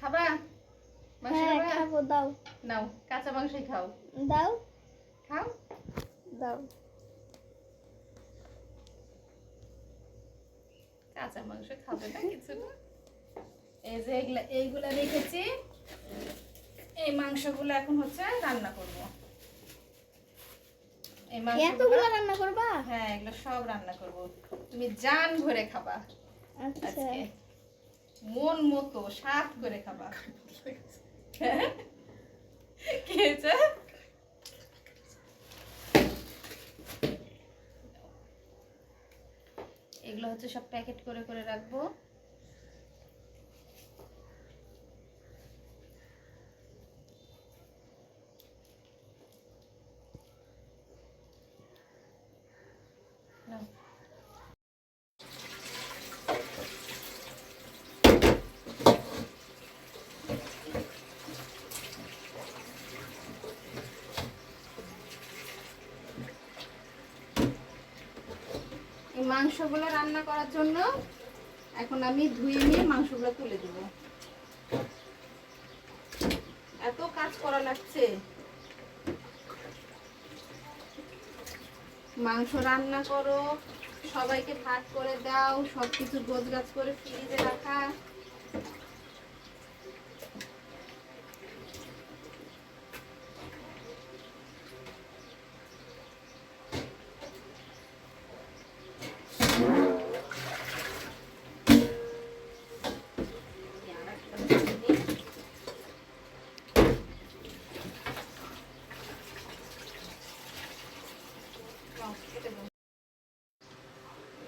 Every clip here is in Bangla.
খাবা? মাংস হ্যাঁ খাব? দাও। নাও কাঁচা মাংসই খাও। দাও। খাও? দাও। কাঁচা মাংস খাবে না কিছু না। এই যে এগুলা এইগুলা রেখেছি। এই মাংসগুলো এখন হচ্ছে রান্না করব। এই মাংসগুলো রান্না করবা? হ্যাঁ এগুলো সব রান্না করব। তুমি জান ভরে খাবা। আচ্ছা। মন মতো স্বাদ করে খাবা। খেয়েছে? এগুলো হচ্ছে সব প্যাকেট করে করে রাখব। এই মাংসগুলো রান্না করার জন্য এখন আমি ধুয়ে নিয়ে মাংসগুলো তুলে দেব। এত কাজ করা লাগছে। মাংস রান্না করো, সবাইকে ভাত করে দাও, সবকিছু কিছু গোছগাছ করে ফ্রিজে রাখা।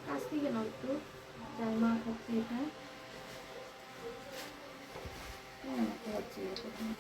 কাছ থেকে নাও একটু মা খাচ্ছে এটা হ্যাঁ।